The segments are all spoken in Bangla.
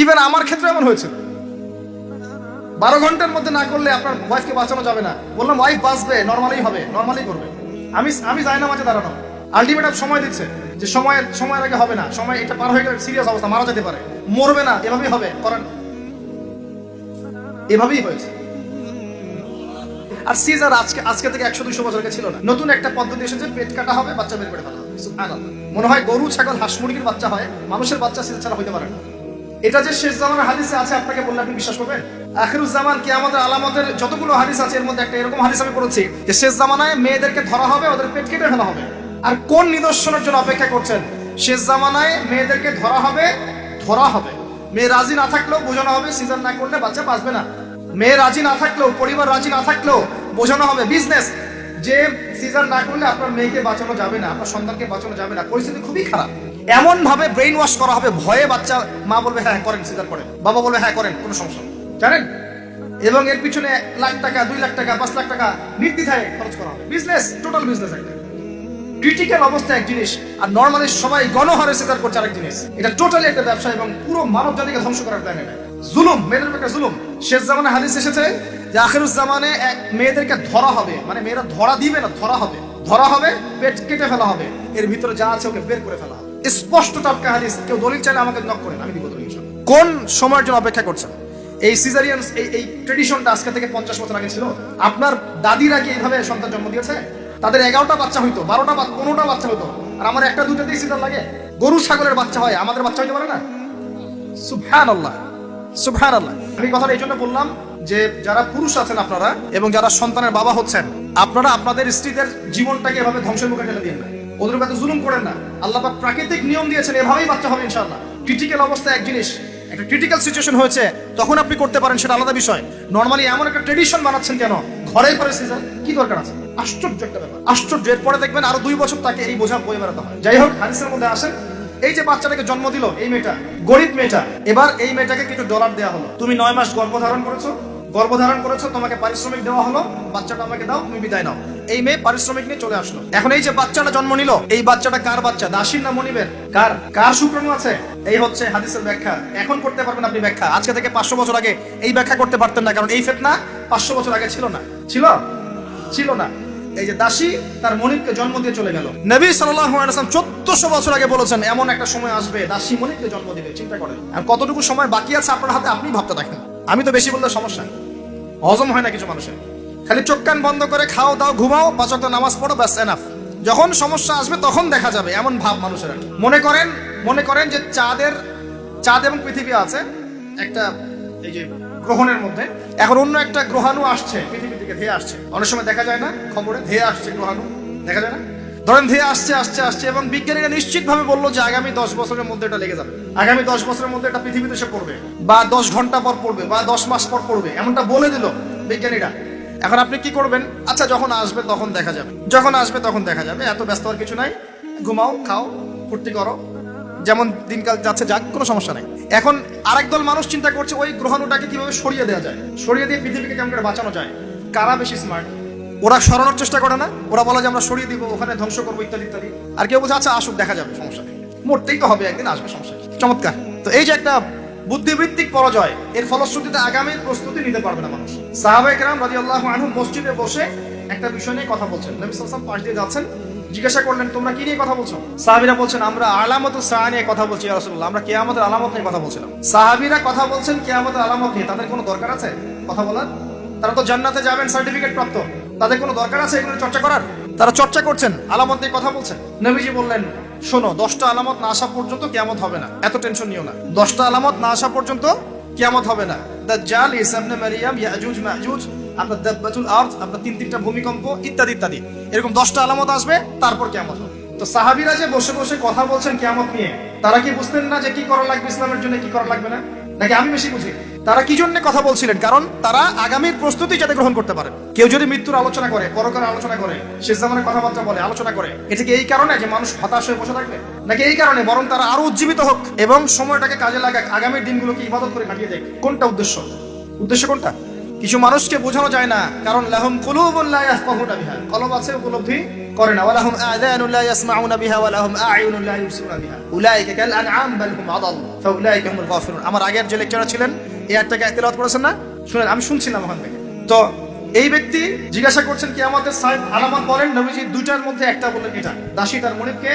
ইভেন আমার ক্ষেত্রে এমন হয়েছে। বারো ঘণ্টার মধ্যে না করলে আপনার ওয়াইফকে বাঁচানো যাবে না। বললাম ওয়াইফ বাঁচবে নর্মালি হবে নর্মালি করবে। আমি আমি যাই না মাঝে দাঁড়ানো। আলটিমেট সময় দিচ্ছে যে সময়ের সময়ের আগে হবে না। সময় এটা পার হয়ে গেলে সিরিয়াস অবস্থা, মারা যেতে পারে। মরবে না, এভাবেই হবে। করেন। এভাবেই হয়েছে। আর সিজার আজকে আজকে থেকে একশো দুইশো বছর আগে ছিল না। নতুন একটা পদ্ধতি এসেছে, পেট কাটা হবে, বাচ্চা বের করে ফেলা হবে। মনে হয় গরু, ছাগল, হাঁস, মুরগির বাচ্চা হয়। মানুষের বাচ্চা সিজার ছাড়া হইতে পারে না। এটা যে শেষ জামানের হাদিসে আছে, আপনাকে বললে আপনি বিশ্বাস করবেন? আখিরুজ জামান কি আমাদের আলামতের যতগুলো হাদিস আছে, এর মধ্যে একটা এরকম হাদিস আমি পড়েছি যে শেষ জামানায় মেয়েদেরকে ধরা হবে, ওদের পেট কেটে ফেলা হবে। আর কোন নিদর্শনের জন্য অপেক্ষা করছেন? শেষ জামানায় মেয়েদেরকে ধরা হবে ধরা হবে। মেয়ে রাজি না থাকলেও বোঝানো হবে সিজার না করলে বাচ্চা বাঁচবে না। মেয়ে রাজি না থাকলেও, পরিবার রাজি না থাকলেও বোঝানো হবে বিজনেস যে সিজার না করলে আপনার মেয়েকে বাঁচানো যাবে না, আপনার সন্তানকে বাঁচানো যাবে না, পরিস্থিতি খুবই খারাপ। এমন ভাবে ব্রেইন ওয়াশ করা হবে, ভয়ে বাচ্চা মা বলবে হ্যাঁ করেন, সিজার করেন। বাবা বলবে হ্যাঁ করেন, কোনো সমস্যা জানেন? এবং এর পিছনে লাখ টাকা, দুই লাখ টাকা, পাঁচ লাখ টাকা নির্দ্বিধায় খরচ করা হবে। বিজনেস টোটাল বিজনেস একটা। ক্রিটিক্যাল অবস্থা এক জিনিস, আর নর্মালি সবাই গণহারে সিজার করছে আরেক জিনিস। এটা টোটালি একটা ব্যবসা এবং পুরো মানব জাতিকে ধ্বংস করার প্ল্যান এটা। জুলুম, মেয়েদের একটা জুলুম। শেষ জামানে হাদিস এসেছে যে আখেরুজ জামানে এক মেয়েদেরকে ধরা হবে। মানে মেয়েরা ধরা দিবে না, ধরা হবে। ধরা হবে, পেট কেটে ফেলা হবে। এর ভিতরে যা আছে ওকে বের করে ফেলা হবে। স্পষ্ট টাটকা হাদিস কেউ দলিল চাইলে আমাকে নক করেন আমি দিব দলিল কোন সময়ের জন্য অপেক্ষা করছেন? এই সিজারিয়ান এই এই ট্রেডিশনটা আজকে থেকে পঞ্চাশ বছর আগে ছিল। আপনার দাদিরা কি এইভাবে সন্তান জন্ম দিয়েছে? তাদের এগারোটা বাচ্চা হইতো বারোটা বা পনেরোটা বাচ্চা হতো আর আমার একটা দুটাতেই সিজার লাগে। গরু ছাগলের বাচ্চা হয় আমাদের বাচ্চা হইতে পারে না? সুবহান আল্লাহ সুবহান আল্লাহ আমি কথাটা এই জন্য বললাম যে যারা পুরুষ আছেন আপনারা এবং যারা সন্তানের বাবা হচ্ছেন আপনারা আপনাদের স্ত্রীদের জীবনটাকে এভাবে ধ্বংসের মুখে ঠেলে দিন না। ওদের উপর জুলুম করেন না। আল্লাহ পাক প্রাকৃতিক নিয়ম দিয়েছেন, এভাবেই বাচ্চা হবে ইনশাআল্লাহ। ক্রিটিক্যাল অবস্থা এক জিনিস। একটা ক্রিটিক্যাল সিচুয়েশন হয়েছে, তখন আপনি করতে পারেন, সেটা আলাদা বিষয়। নর্মালি এমন একটা ট্রেডিশন বানাচ্ছেন কেন? ঘরে ঘরে সিজন কি দরকার আছে? আশ্চর্য একটা ব্যাপার। আশ্চর্য। এরপরে দেখবেন আরও দুই বছর তাকে এই বোঝা বয়ে বেড়াতে হয়। যাই হোক, হাদিসের মধ্যে আসেন এই যে বাচ্চাটাকে জন্ম দিল, এই মেয়েটা, গরিব মেয়েটা, এবার এই মেয়েটাকে কিছু ডলার দেওয়া হলো। তুমি নয় মাস গর্ভধারণ করেছ গর্ভধারণ করেছ, তোমাকে পারিশ্রমিক দেওয়া হলো, বাচ্চাটা আমাকে দাও, তুমি বিদায় নাও। এই মেয়ে পারিশ্রমিক নিয়ে চলে আসলো। এখন এই যে বাচ্চাটা জন্ম নিল, এই বাচ্চাটা কার বাচ্চা? দাসীর না মনিবের? কার? কার শুক্রাণু আছে? এই হচ্ছে হাদিসের ব্যাখ্যা। এখন করতে পারবেন আপনি ব্যাখ্যা। আজকে থেকে পাঁচশো বছর আগে এই ব্যাখ্যা করতে পারতেন না, কারণ এই ফেতনা পাঁচশো বছর আগে ছিল না। ছিল? ছিল না। এই যে দাসী তার মনিবকে জন্ম দিয়ে চলে গেল। নবী সাল্লাল্লাহু আলাইহি ওয়াসাল্লাম 1400 বছর আগে বলেছেন, এমন একটা সময় আসবে, দাসী মনিবকে জন্ম দিবে। চিন্তা করেন। আর কতটুকু সময় বাকি আছে আপনার হাতে আপনি ভাবতে থাকেন। আমি তো বেশি বললে সমস্যা। হজম হয় না কিছু মানুষের। খালি চোখ কান বন্ধ করে খাও, দাও, ঘুমাও, পাঁচ ওয়াক্ত নামাজ পড়ো, ব্যাস এনাফ যখন সমস্যা আসবে, তখন দেখা যাবে, এমন ভাব মানুষের। মনে করেন মনে করেন যে চাঁদের, চাঁদ এবং পৃথিবী আছে, একটা এই যে গ্রহণের মধ্যে। এখন অন্য একটা গ্রহাণু আসছে, পৃথিবীর দিকে ধেয়ে আসছে। অনেক সময় দেখা যায় না, খবরে ধেয়ে আসছে গ্রহাণু, দেখা যায় না। ধরেন ধেয়ে আসছে আসছে আসছে, এবং বিজ্ঞানীরা নিশ্চিত ভাবে বলল যে আগামী দশ বছরের মধ্যে এটা লেগে যাবে। আগামী দশ বছরের মধ্যে এটা পৃথিবীতে এসে পড়বে, বা দশ ঘণ্টা পর পড়বে, বা দশ মাস পর পড়বে, এমনটা বলে দিল বিজ্ঞানীরা। এখন আপনি কি করবেন? আচ্ছা যখন আসবে তখন দেখা যাবে। যখন আসবে তখন দেখা যাবে। এত ব্যস্ত আর কিছু নাই। ঘুমাও, খাও, ফুর্তি করো। যেমন দিনকাল যাচ্ছে যাক, কোনো সমস্যা নাই। এখন আরেক দল মানুষ চিন্তা করছে, ওই গ্রহাণুটাকে কীভাবে সরিয়ে দেওয়া যায়? সরিয়ে দিয়ে পৃথিবীকে কেমন করে বাঁচানো যায়? কারা বেশি স্মার্ট ওরা সরানোর চেষ্টা করে না? ওরা বলে যে আমরা সরিয়ে দিব, ওখানে ধ্বংস করব, ইত্যাদি ইত্যাদি। আর কেউ বলছে আচ্ছা আসুক, দেখা যাবে, সমস্যা নেই। মরতেই তো হবে, একদিন আসবে, সমস্যা চমৎকার। তো এই যে একটা বুদ্ধিবৃত্তিক পরাজয়, এর ফলশ্রুতিতে আগামীর প্রস্তুতি নিতে পারবে না মানুষ। সাহাবায়ে কেরাম রাদিয়াল্লাহু আনহু মসজিদে বসে একটা বিষয় নিয়ে কথা বলছেন। পাশ দিয়ে যাচ্ছেন, জিজ্ঞাসা করলেন, তোমরা কি নিয়ে কথা বলছো? সাহাবীরা বলছেন, আমরা আলামত সাহা নিয়ে কথা বলছি আমরা কিয়ামতের আলামত নিয়ে কথা বলছিলাম। সাহাবীরা কথা বলছেন, কিয়ামতের আলামত নিয়ে, তাদের কোনো দরকার আছে কথা বলার? তারা তো জান্নাতে যাবেন, সার্টিফিকেট প্রাপ্ত, তাদের কোনো দরকার আছে এগুলো চর্চা করার? তারা চর্চা করছেন, আলামত নিয়ে কথা বলছেন। নবীজি বললেন, শোনো, দশটা আলামত না আসা পর্যন্ত কেয়ামত হবে না, এত টেনশন নিও না। দশটা আলামত না আসা পর্যন্ত কেয়ামত হবে না। দাজ্জাল ইবনে মারিয়াম ইয়াজুজ মাজুজ আপনার দাব্বাতুল আরদ আপনার তিন তিনটা ভূমিকম্প ইত্যাদি ইত্যাদি। এরকম দশটা আলামত আসবে, তারপর কেমন হবে। তো সাহাবিরা যে বসে বসে কথা বলছেন কেমন নিয়ে, তারা কি বুঝতেন না যে কি করা লাগবে ইসলামের জন্য, কি করা লাগবে না? নাকি আমি বেশি বুঝি? তারা কি জন্য কথা বলছিলেন? কারণ তারা আগামীর প্রস্তুতি যাতে গ্রহণ করতে পারে। কেউ যদি মৃত্যুর আলোচনা করে পরকার আলোচনা করে, শেষ জামানের কথাবার্তা বলে, আলোচনা করে, এটা কি এই কারণে যে মানুষ হতাশ হয়ে বসে থাকবে? নাকি এই কারণে বরং তারা আরও উজ্জীবিত হোক এবং সময়টাকে কাজে লাগাক, আগামীর দিনগুলোকে ইবাদত করে কাটিয়ে দেয় কোনটা উদ্দেশ্য? উদ্দেশ্য কোনটা? কিছু মানুষকে বোঝানো যায় না, কারণ লাহুম ইয়াফকাহুনা বিহা। কলব আছে উপলব্ধি? করে না। ওয়ালাহুম আযানুন ইয়াসমাউনা বিহা, ওয়ালাহুম বিহা। উলাইকা কাল আনআম, বাল হুম আদাল। হুমুল গাফিরুন আমার আগের যে লেকচার ছিলেন, এই আয়াতটাকে তেলাওয়াত করেছেন না? শুনেন, আমি শুনছিলাম ওখান থেকে। তো এই ব্যক্তি জিজ্ঞাসা করছেন কি আমাদের সাহেব আলামত বলেন, নবীজি দুইটার মধ্যে একটা বললেন এটা। দাসী তার মনিবকে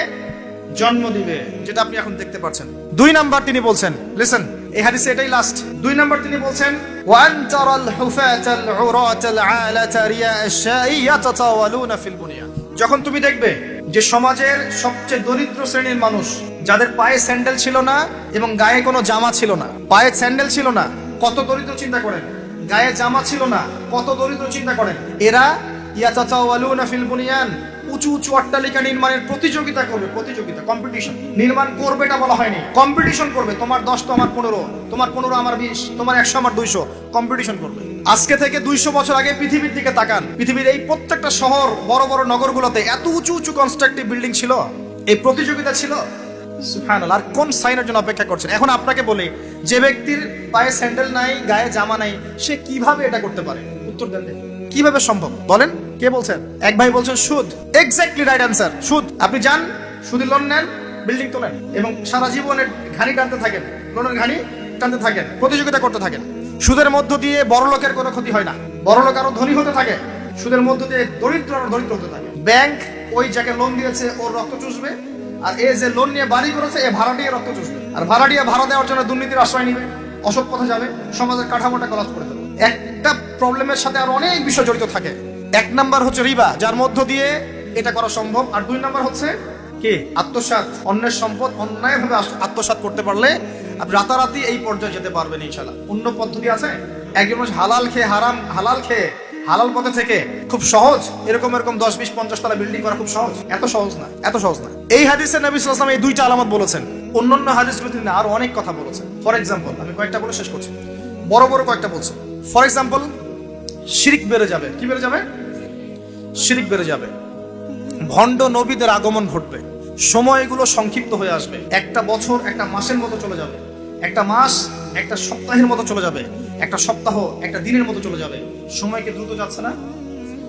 জন্ম দিবে, যেটা আপনি এখন দেখতে পাচ্ছেন। দুই নাম্বার তিনি বলছেন লিসেন এই হাদিসে এটাই লাস্ট দুই নাম্বার তিনি বলছেন, ওয়ান তারাল হুফাতাল উরাতাল আলাতা রিয়া ইয়াতাতাওয়ালুনা ফিল বুনিয়ান যখন তুমি দেখবে যে সমাজের সবচেয়ে দরিদ্র শ্রেণির মানুষ, যাদের পায়ে স্যান্ডেল ছিল না এবং গায়ে কোনো জামা ছিল না, পায়ে স্যান্ডেল ছিল না, কত দরিদ্র চিন্তা করেন? গায়ে জামা ছিল না, কত দরিদ্র চিন্তা করেন? এরা ইয়াতাতাওয়ালুনা ফিল বুনিয়ান। উঁচু উঁচু অট্টালিকা নির্মাণের প্রতিযোগিতা করবে, প্রতিযোগিতা কম্পিটিশন নির্মাণ করবে এটা বলা হয়নি। কম্পিটিশন করবে, তোমার দশ তো আমার পনেরো, তোমার পনেরো, আমার বিশ, তোমার একশো, আমার দুইশো। কম্পিটিশন করবে। আজকে থেকে দুইশো বছর আগে পৃথিবীর দিকে তাকান। পৃথিবীর এই প্রত্যেকটা শহর, বড় বড় নগরগুলোতে এত উঁচু উঁচু কনস্ট্রাকটিভ বিল্ডিং ছিল। এই প্রতিযোগিতা ছিল। আর কোন সাইনের জন্য অপেক্ষা করছেন? এখন আপনাকে বলি, যে ব্যক্তির পায়ে স্যান্ডেল নাই, গায়ে জামা নাই, সে কীভাবে এটা করতে পারে? উত্তর দেন কীভাবে সম্ভব? বলেন। কে বলছেন? এক ভাই বলছেন সুদ। এক্স্যাক্টলি রাইট অ্যান্সার সুদ। আপনি যান, সুদের লোন নেন বিল্ডিং তোলেন এবং সারা জীবনের ঘানি টানতে থাকেন লোনের ঘানি টানতে থাকেন, প্রতিযোগিতা করতে থাকেন। সুদের মধ্য দিয়ে বড় লোকের কোনো ক্ষতি হয় না। বড় লোক আরও ধনী হতে থাকে। সুদের মধ্য দিয়ে দরিদ্র আরও দরিদ্র হতে থাকে। ব্যাংক ওই যাকে লোন দিয়েছে, ওর রক্ত চুষবে। আর এ যে লোন নিয়ে বাড়ি করেছে, এ ভাড়া দিয়ে রক্ত চুষবে। আর ভাড়া দিয়ে ভাড়া দেওয়ার জন্য দুর্নীতির আশ্রয় নিবে। অসৎ পথে যাবে, সমাজের কাঠামোটা কলাস করে দেবে। একটা প্রবলেমের সাথে আর অনেক বিষয় জড়িত থাকে। এক নাম্বার হচ্ছে রিবা যার মধ্য দিয়ে এটা করা সম্ভব। আর দুই নাম্বার হচ্ছে কি? আত্মসাৎ অন্যের সম্পদ অন্যায়ভাবে আত্মসাৎ করতে পারলে আপনি রাতারাতি এই পর্যায়ে যেতে পারবেন ইনশাল্লাহ অন্য পদ্ধতি আছে? একজন মানুষ হালাল খেয়ে হারাম হালাল খেয়ে হালাল পথে থেকে খুব সহজ এরকম এরকম দশ বিশ পঞ্চাশ তলা বিল্ডিং করা খুব সহজ? এত সহজ না এত সহজ না। এই হাদিসে নবী সাল্লাল্লাহু এই দুইটা আলামত বলেছেন। অন্যান্য হাদিসগুলো তিনি আরও অনেক কথা বলেছেন। ফর এক্সাম্পল আমি কয়েকটা বলে শেষ করছি। বড় বড় কয়েকটা বলছি। ফর এক্সাম্পল শিরিক বেড়ে যাবে। কি বেড়ে যাবে? শিরিক বেড়ে যাবে। ভণ্ড নবীদের আগমন ঘটবে। সময়গুলো সংক্ষিপ্ত হয়ে আসবে। একটা বছর, একটা মাসের মতো চলে যাবে। একটা মাস, একটা সপ্তাহের মতো চলে যাবে। একটা সপ্তাহ, একটা দিনের মতো চলে যাবে। সময়কে দ্রুত যাচ্ছে না?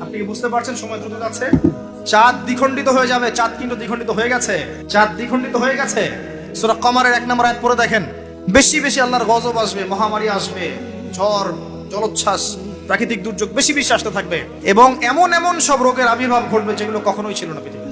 আপনি কি বুঝতে পারছেন সময় দ্রুত যাচ্ছে? চাঁদ দ্বিখণ্ডিত হয়ে যাবে। চাঁদ কিন্তু দ্বিখণ্ডিত হয়ে গেছে। চাঁদ দ্বিখণ্ডিত হয়ে গেছে। সুরা কমারের এক নম্বর আয়াত পরে দেখেন। বেশি বেশি আল্লাহর গজব আসবে, মহামারী আসবে। ঝড়, জলোচ্ছ্বাস প্রাকৃতিক দুর্যোগ বেশি বিশ্বাসটা থাকবে। এবং এমন এমন সব রোগের আবির্ভাব ঘটবে যেগুলো কখনোই ছিল না পৃথিবীতে।